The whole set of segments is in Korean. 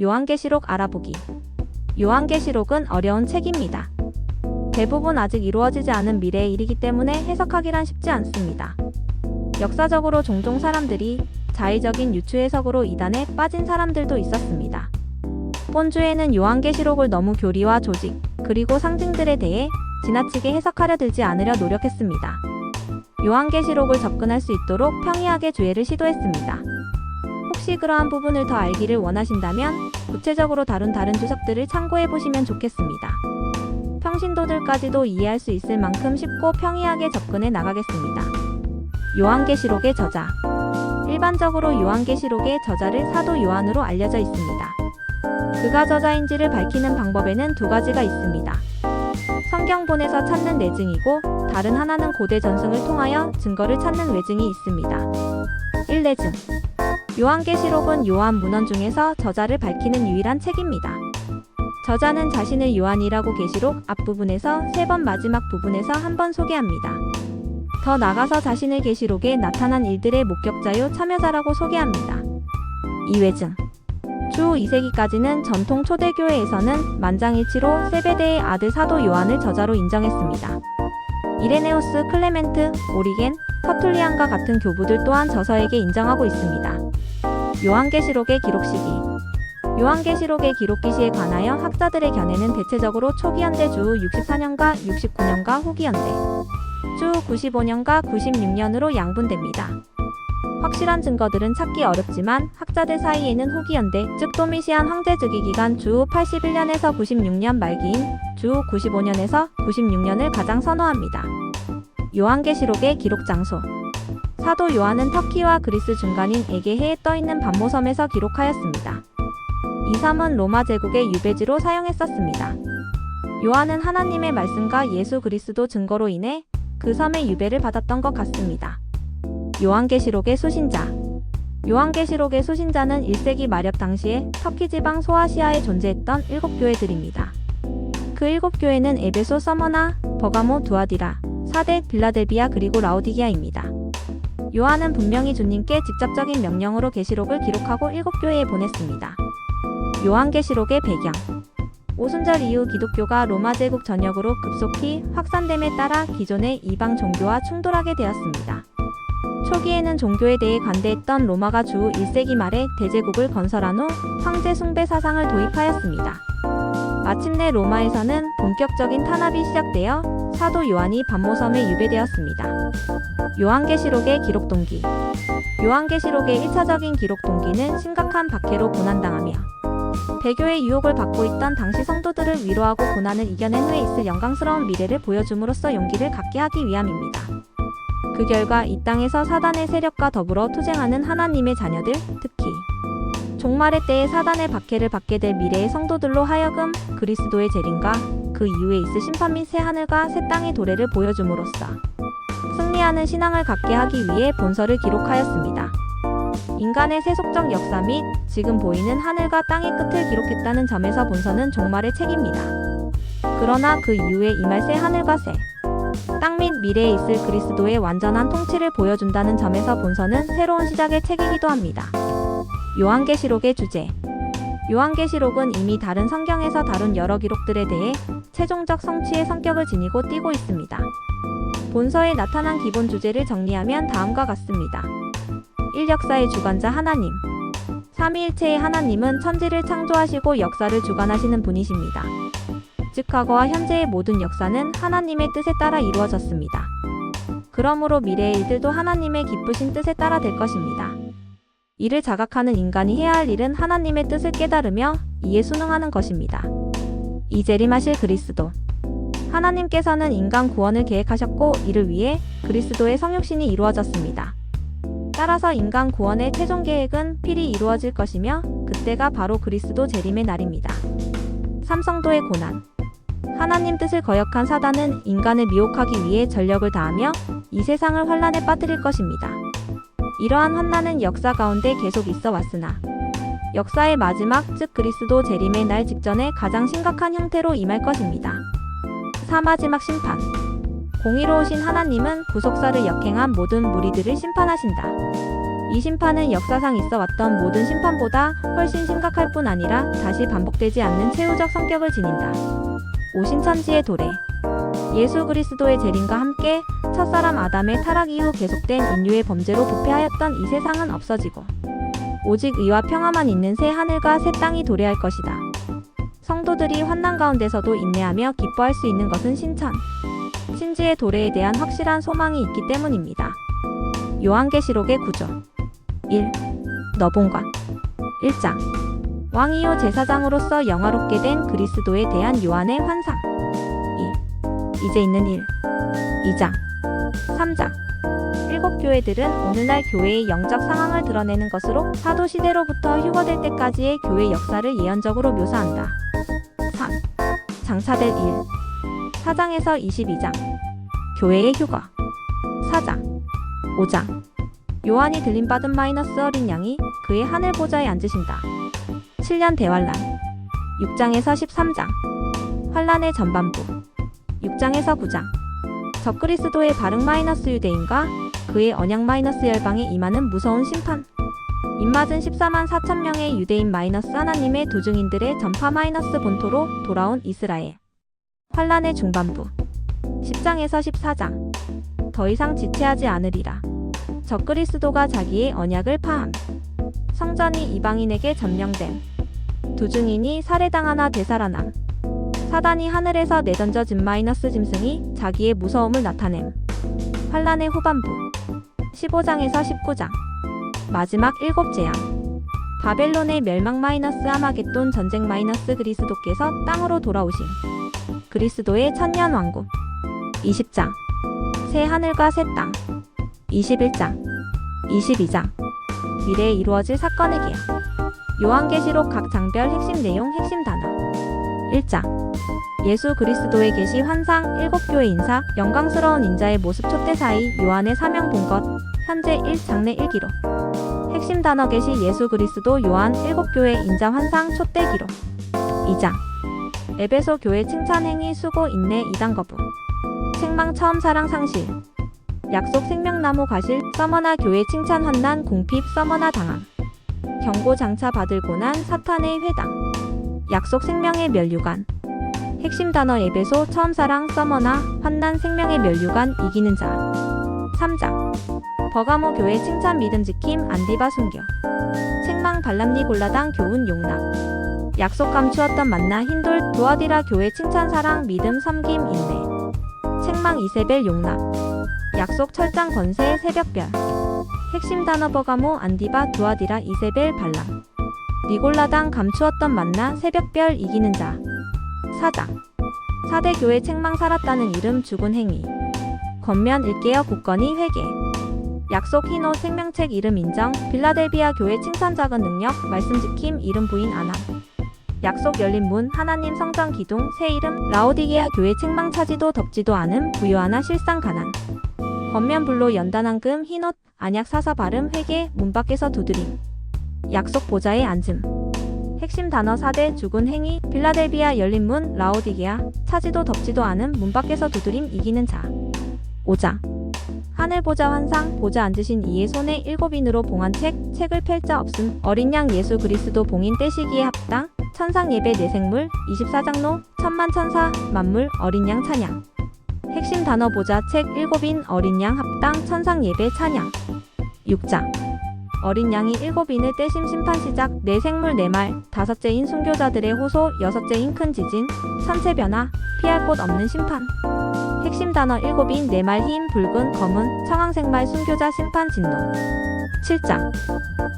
요한계시록 알아보기. 요한계시록은 어려운 책입니다. 대부분 아직 이루어지지 않은 미래의 일이기 때문에 해석하기란 쉽지 않습니다. 역사적으로 종종 사람들이 자의적인 유추 해석으로 이단에 빠진 사람들도 있었습니다. 본주에는 요한계시록을 너무 교리와 조직, 그리고 상징들에 대해 지나치게 해석하려 들지 않으려 노력했습니다. 요한계시록을 접근할 수 있도록 평이하게 주해를 시도했습니다. 혹시 그러한 부분을 더 알기를 원하신다면 구체적으로 다룬 다른 주석들을 참고해 보시면 좋겠습니다. 평신도들까지도 이해할 수 있을 만큼 쉽고 평이하게 접근해 나가겠습니다. 요한계시록의 저자 일반적으로 요한계시록의 저자를 사도 요한으로 알려져 있습니다. 그가 저자인지를 밝히는 방법에는 두 가지가 있습니다. 성경본에서 찾는 내증이고 다른 하나는 고대 전승을 통하여 증거를 찾는 외증이 있습니다. 1내증 요한계시록은 요한 문헌 중에서 저자를 밝히는 유일한 책입니다. 저자는 자신을 요한이라고 계시록 앞부분에서 세 번 마지막 부분에서 한 번 소개합니다. 더 나가서 자신을 계시록에 나타난 일들의 목격자요 참여자라고 소개합니다. 이외증 주 2세기까지는 전통 초대교회에서는 만장일치로 세베대의 아들 사도 요한을 저자로 인정했습니다. 이레네우스, 클레멘트, 오리겐, 터툴리안과 같은 교부들 또한 저서에게 인정하고 있습니다. 요한계시록의 기록 시기 요한계시록의 기록 기시에 관하여 학자들의 견해는 대체적으로 초기 현대 주 64년과 69년과 후기 현대 주 95년과 96년으로 양분됩니다. 확실한 증거들은 찾기 어렵지만 학자들 사이에는 후기현대, 즉 도미시안 황제 즉위 기간 주 81년에서 96년 말기인 주 95년에서 96년을 가장 선호합니다. 요한계시록의 기록 장소 사도 요한은 터키와 그리스 중간인 에게해에 떠있는 반모섬에서 기록하였습니다. 이 섬은 로마 제국의 유배지로 사용했었습니다. 요한은 하나님의 말씀과 예수 그리스도 증거로 인해 그 섬의 유배를 받았던 것 같습니다. 요한계시록의 수신자 요한계시록의 수신자는 1세기 말엽 당시에 터키 지방 소아시아에 존재했던 일곱 교회들입니다. 그 일곱 교회는 에베소 서머나, 버가모 두아디라, 사대 빌라델비아 그리고 라오디게아입니다. 요한은 분명히 주님께 직접적인 명령으로 계시록을 기록하고 일곱 교회에 보냈습니다. 요한계시록의 배경 오순절 이후 기독교가 로마 제국 전역으로 급속히 확산됨에 따라 기존의 이방 종교와 충돌하게 되었습니다. 초기에는 종교에 대해 관대했던 로마가 주 1세기 말에 대제국을 건설한 후 황제 숭배 사상을 도입하였습니다. 마침내 로마에서는 본격적인 탄압이 시작되어 사도 요한이 반모섬에 유배되었습니다. 요한계시록의 기록 동기 요한계시록의 1차적인 기록 동기는 심각한 박해로 고난당하며 배교의 유혹을 받고 있던 당시 성도들을 위로하고 고난을 이겨낸 후에 있을 영광스러운 미래를 보여줌으로써 용기를 갖게 하기 위함입니다. 그 결과 이 땅에서 사단의 세력과 더불어 투쟁하는 하나님의 자녀들, 특히 종말의 때에 사단의 박해를 받게 될 미래의 성도들로 하여금 그리스도의 재림과 그 이후에 있을 심판 및 새 하늘과 새 땅의 도래를 보여줌으로써 승리하는 신앙을 갖게 하기 위해 본서를 기록하였습니다. 인간의 세속적 역사 및 지금 보이는 하늘과 땅의 끝을 기록했다는 점에서 본서는 종말의 책입니다. 그러나 그 이후에 임할 새 하늘과 새 땅 및 미래에 있을 그리스도의 완전한 통치를 보여준다는 점에서 본서는 새로운 시작의 책이기도 합니다. 요한계시록의 주제 요한계시록은 이미 다른 성경에서 다룬 여러 기록들에 대해 최종적 성취의 성격을 지니고 띠고 있습니다. 본서에 나타난 기본 주제를 정리하면 다음과 같습니다. 1. 역사의 주관자 하나님 삼위일체의 하나님은 천지를 창조하시고 역사를 주관하시는 분이십니다. 즉 과거와 현재의 모든 역사는 하나님의 뜻에 따라 이루어졌습니다. 그러므로 미래의 일들도 하나님의 기쁘신 뜻에 따라 될 것입니다. 이를 자각하는 인간이 해야 할 일은 하나님의 뜻을 깨달으며 이에 순응하는 것입니다. 이 재림하실 그리스도 하나님께서는 인간 구원을 계획하셨고 이를 위해 그리스도의 성육신이 이루어졌습니다. 따라서 인간 구원의 최종 계획은 필히 이루어질 것이며 그때가 바로 그리스도 재림의 날입니다. 삼성도의 고난 하나님 뜻을 거역한 사단은 인간을 미혹하기 위해 전력을 다하며 이 세상을 환란에 빠뜨릴 것입니다. 이러한 환난은 역사 가운데 계속 있어 왔으나 역사의 마지막 즉 그리스도 재림의 날 직전에 가장 심각한 형태로 임할 것입니다. 사마지막 심판 공의로우신 하나님은 구속사를 역행한 모든 무리들을 심판하신다. 이 심판은 역사상 있어 왔던 모든 심판보다 훨씬 심각할 뿐 아니라 다시 반복되지 않는 최후적 성격을 지닌다. 오신천지의 도래 예수 그리스도의 재림과 함께 첫사람 아담의 타락 이후 계속된 인류의 범죄로 부패하였던 이 세상은 없어지고 오직 의와 평화만 있는 새 하늘과 새 땅이 도래할 것이다. 성도들이 환난 가운데서도 인내하며 기뻐할 수 있는 것은 신천, 신지의 도래에 대한 확실한 소망이 있기 때문입니다. 요한계시록의 구조 1. 너본과 1장 왕이요 제사장으로서 영화롭게 된 그리스도에 대한 요한의 환상 2. 이제 있는 일 2장 3장 일곱 교회들은 오늘날 교회의 영적 상황을 드러내는 것으로 사도 시대로부터 휴거될 때까지의 교회 역사를 예언적으로 묘사한다. 3. 장차될 일. 4장에서 22장. 교회의 휴거. 4장. 5장. 요한이 들림받은 마이너스 어린 양이 그의 하늘 보좌에 앉으신다. 7년 대환란. 6장에서 13장. 환란의 전반부. 6장에서 9장 적그리스도의 바른 마이너스 유대인과 그의 언약 마이너스 열방에 임하는 무서운 심판. 입맞은 14만 4천 명의 유대인 마이너스 하나님의 도중인들의 전파 마이너스 본토로 돌아온 이스라엘. 환란의 중반부. 10장에서 14장. 더 이상 지체하지 않으리라. 적그리스도가 자기의 언약을 파함. 성전이 이방인에게 점령됨. 도중인이 살해당하나 되살아남 사단이 하늘에서 내던져진 마이너스 짐승이 자기의 무서움을 나타냄. 환란의 후반부. 15장에서 19장. 마지막 일곱 재앙 바벨론의 멸망 마이너스 아마겟돈 전쟁 마이너스 그리스도께서 땅으로 돌아오심 그리스도의 천년 왕국. 20장. 새 하늘과 새 땅. 21장. 22장. 미래에 이루어질 사건의 계약 요한계시록 각 장별 핵심 내용 핵심 단어. 1장 예수 그리스도의 계시 환상 일곱 교회 인사 영광스러운 인자의 모습 초대 사이 요한의 사명 본것 현재 1장내 1기록 핵심 단어 계시 예수 그리스도 요한 일곱 교회 인자 환상 초대 기록. 2장. 에베소 교회 칭찬 행위 수고 인내 이단 거부. 책망 처음 사랑 상실. 약속 생명나무 가실 서머나 교회 칭찬 환난 공핍 서머나 당함. 경고 장차 받을 고난 사탄의 회당. 약속 생명의 멸류관 핵심 단어 에베소 처음 사랑 서머나 환난 생명의 멸류관 이기는 자. 3장 버가모 교회 칭찬 믿음 지킴 안디바 순교. 책망 발람니 골라당 교훈 용납. 약속 감추었던 만나 흰돌 두어디라 교회 칭찬 사랑 믿음 섬김 인내. 책망 이세벨 용납. 약속 철장 권세 새벽별. 핵심 단어 버가모 안디바 두아디라 이세벨 발람 니골라당 감추었던 만나 새벽별 이기는 자 4장 4대 교회 책망 살았다는 이름 죽은 행위. 겉면 일개어 굳건히 회개. 약속 흰옷 생명책 이름 인정. 빌라델비아 교회 칭찬 작은 능력. 말씀 지킴 이름 부인 안함. 약속 열린 문 하나님 성전 기둥 새 이름. 라오디게아 교회 책망 차지도 덥지도 않음. 부유하나 실상 가난. 겉면 불로 연단한 금 흰옷 안약 사서 바름 회개 문 밖에서 두드림. 약속 보좌에 앉음 핵심 단어 4대 죽은 행위 빌라델비아 열린 문 라오디게아. 차지도 덥지도 않음 문 밖에서 두드림 이기는 자. 5장 하늘 보좌 환상 보좌 앉으신 이의 손에 일곱인으로 봉한 책 책을 펼자 없음 어린 양 예수 그리스도 봉인 떼시기에 합당 천상 예배 내생물 24장로 천만 천사 만물 어린 양 찬양. 핵심 단어 보좌 책 일곱인 어린 양 합당 천상 예배 찬양. 6장 어린 양이 일곱인을 떼심 심판 시작 네 생물 네말 다섯째인 순교자들의 호소 여섯째인 큰 지진 천체 변화 피할 곳 없는 심판. 핵심 단어 일곱인 네말흰 붉은 검은 청황색말 순교자 심판 진노 7장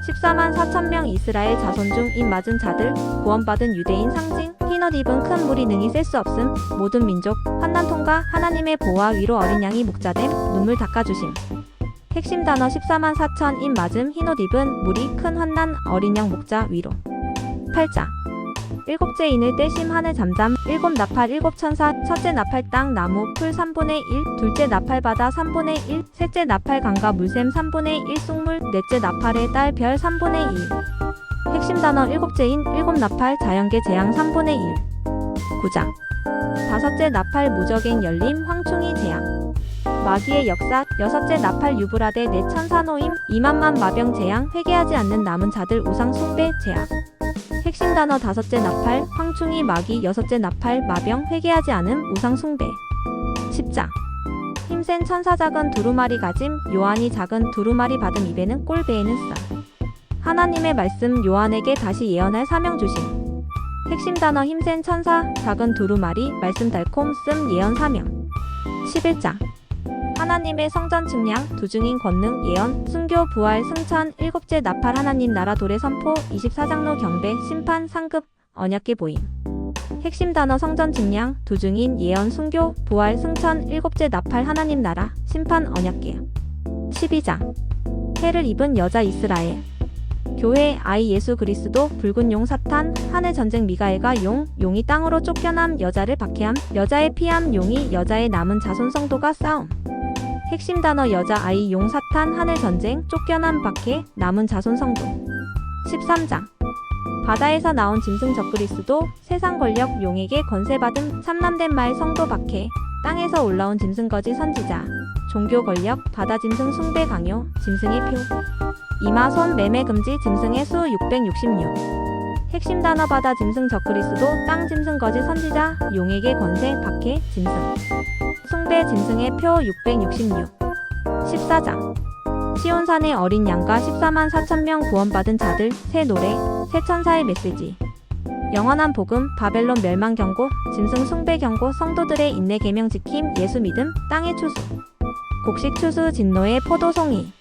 14만 4천 명 이스라엘 자손 중 입 맞은 자들 구원받은 유대인 상징 흰옷 입은 큰 무리 능히 셀 수 없음 모든 민족 환난 통과 하나님의 보호와 위로 어린 양이 목자됨 눈물 닦아주심 핵심 단어 14만 4천 입 맞음 흰옷 입은 무리 큰 환난 어린 양 목자 위로. 8장 일곱째 인을 떼심 하늘 잠잠 일곱 나팔 일곱 천사 첫째 나팔 땅 나무 풀 3분의 1 둘째 나팔 바다 3분의 1 셋째 나팔 강과 물샘 3분의 1 쑥물 넷째 나팔의 딸 별 3분의 1 핵심 단어 일곱째인 일곱 나팔 자연계 재앙 3분의 1 9장 다섯째 나팔 무적행 열림 황충이 재앙 마귀의 역사, 여섯째 나팔 유브라데 내 천사 노임, 이만만 마병 재앙, 회개하지 않는 남은 자들 우상 숭배 제약. 핵심 단어 다섯째 나팔, 황충이 마귀, 여섯째 나팔, 마병, 회개하지 않음, 우상 숭배. 십자. 힘센 천사 작은 두루마리 가짐, 요한이 작은 두루마리 받음 입에는 꼴 배에는 쌀. 하나님의 말씀 요한에게 다시 예언할 사명 주심. 핵심 단어 힘센 천사, 작은 두루마리, 말씀 달콤, 씀, 예언 사명. 11장. 하나님의 성전 측량, 두중인 권능, 예언, 순교, 부활, 승천, 일곱째 나팔 하나님 나라 도래 선포, 24장로 경배, 심판, 상급, 언약계 보임. 핵심 단어 성전 측량, 두중인, 예언, 순교, 부활, 승천, 일곱째 나팔 하나님 나라, 심판, 언약계. 12장. 해를 입은 여자 이스라엘. 교회 아이 예수 그리스도 붉은 용 사탄 하늘 전쟁 미가엘과 용 용이 땅으로 쫓겨남 여자를 박해함 여자의 피함 용이 여자의 남은 자손 성도가 싸움 핵심 단어 여자 아이 용 사탄 하늘 전쟁 쫓겨남 박해 남은 자손 성도 13장 바다에서 나온 짐승 적그리스도 세상 권력 용에게 권세받음 참남된 말 성도 박해 땅에서 올라온 짐승 거지 선지자 종교 권력 바다 짐승 숭배 강요 짐승의 표 이마 손 매매 금지 짐승의 수 666. 핵심 단어 바다 짐승 적그리스도 땅 짐승 거지 선지자 용에게 권세 박해 짐승. 숭배 짐승의 표 666. 14장. 시온산의 어린 양과 14만 4천 명 구원받은 자들 새 노래 새 천사의 메시지. 영원한 복음 바벨론 멸망 경고 짐승 숭배 경고 성도들의 인내 계명 지킴 예수 믿음 땅의 추수. 곡식 추수 진노의 포도송이.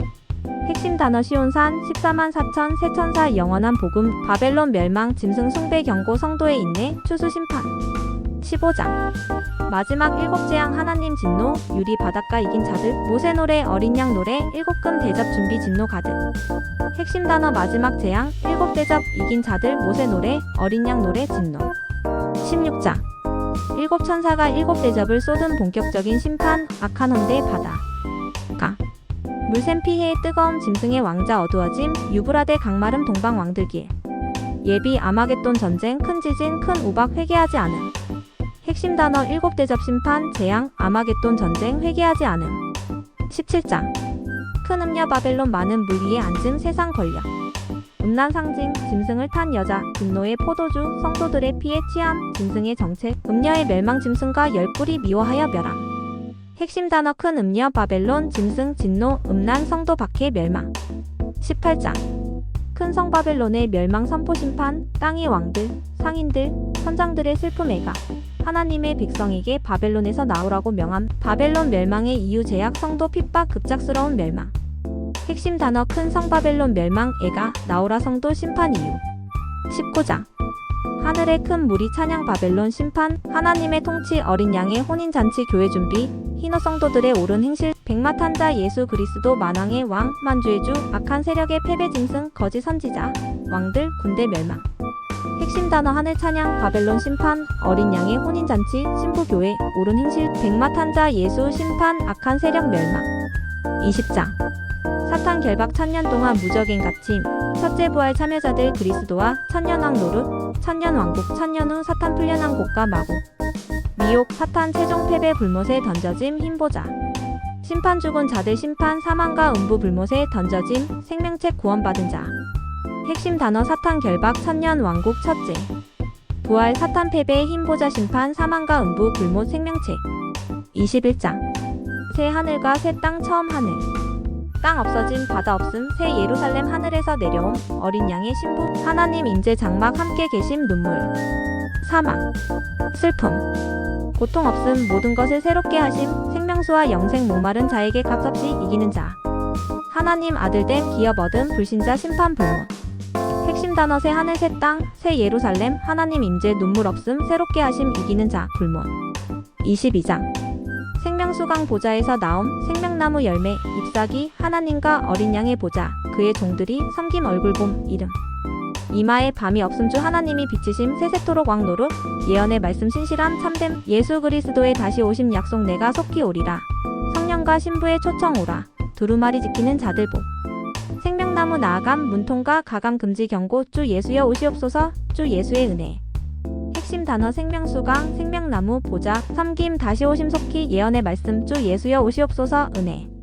핵심 단어 시온산 14만 4천 세천사 영원한 복음 바벨론 멸망 짐승 숭배 경고 성도의 인내 추수 심판 15장 마지막 일곱 재앙 하나님 진노 유리 바닷가 이긴 자들 모세 노래 어린 양 노래 일곱 금 대접 준비 진노 가득. 핵심 단어 마지막 재앙 일곱 대접 이긴 자들 모세 노래 어린 양 노래 진노. 16장 일곱 천사가 일곱 대접을 쏟은 본격적인 심판 악한 헌대 바다. 가. 물샘 피해의 뜨거움 짐승의 왕자 어두워짐 유브라데 강마름 동방 왕들길 예비 아마겟돈 전쟁 큰 지진 큰 우박 회개하지 않음 핵심 단어 일곱 대접 심판 재앙 아마겟돈 전쟁 회개하지 않음. 17장. 큰 음녀 바벨론 많은 물 위에 앉음 세상 권력. 음란 상징 짐승을 탄 여자 분노의 포도주 성도들의 피해 취함 짐승의 정책 음녀의 멸망 짐승과 열불이 미워하여 멸함. 핵심 단어 큰 음녀 바벨론 짐승 진노 음란 성도 박해 멸망. 18장. 큰 성 바벨론의 멸망 선포 심판 땅의 왕들 상인들 선장들의 슬픔 애가 하나님의 백성에게 바벨론에서 나오라고 명함 바벨론 멸망의 이유 제약 성도 핍박 급작스러운 멸망. 핵심 단어 큰 성 바벨론 멸망 애가 나오라 성도 심판 이유. 19장. 하늘의 큰 무리 찬양 바벨론 심판 하나님의 통치 어린 양의 혼인 잔치 교회 준비 흰옷 성도들의 옳은 행실 백마탄자 예수 그리스도 만왕의 왕 만주의 주 악한 세력의 패배 짐승 거짓 선지자 왕들 군대 멸망 핵심 단어 하늘 찬양 바벨론 심판 어린 양의 혼인 잔치 신부 교회 옳은 행실 백마 탄자 예수 심판 악한 세력 멸망. 20장 사탄 결박 천년 동안 무적인 갇힘 첫째 부활 참여자들 그리스도와 천년왕 노릇 천년왕국 천년 후 사탄 풀려난 곳과 마곡 미혹 사탄 최종 패배 불못에 던져짐 흰보자 심판 죽은 자들 심판 사망과 음부 불못에 던져짐 생명책 구원받은 자 핵심 단어 사탄 결박 천년 왕국 첫째. 부활 사탄 패배 흰보자 심판 사망과 음부 불못 생명책 21장. 새 하늘과 새 땅 처음 하늘. 땅 없어짐 바다 없음 새 예루살렘 하늘에서 내려옴 어린 양의 신부 하나님 임재 장막 함께 계심 눈물. 사망. 슬픔. 고통 없음 모든 것을 새롭게 하심 생명수와 영생 목마른 자에게 값없이 이기는 자. 하나님 아들됨 기업 얻음 불신자 심판 불못 핵심 단어 새 하늘 새 땅 새 예루살렘 하나님 임재 눈물 없음 새롭게 하심 이기는 자 불못 22장. 생명수강 보좌에서 나옴 생명나무 열매 잎사귀 하나님과 어린 양의 보좌 그의 종들이 섬김 얼굴 봄 이름. 이마에 밤이 없음 주 하나님이 비치심 세세토록 왕노릇 예언의 말씀 신실함 참됨 예수 그리스도의 다시 오심 약속 내가 속히 오리라. 성령과 신부의 초청 오라. 두루마리 지키는 자들 복 생명나무 나아감 문통과 가감 금지 경고 주 예수여 오시옵소서 주 예수의 은혜 핵심 단어 생명수강, 생명나무, 보작, 섬김, 다시 오심 속히 예언의 말씀 주 예수여 오시옵소서 은혜.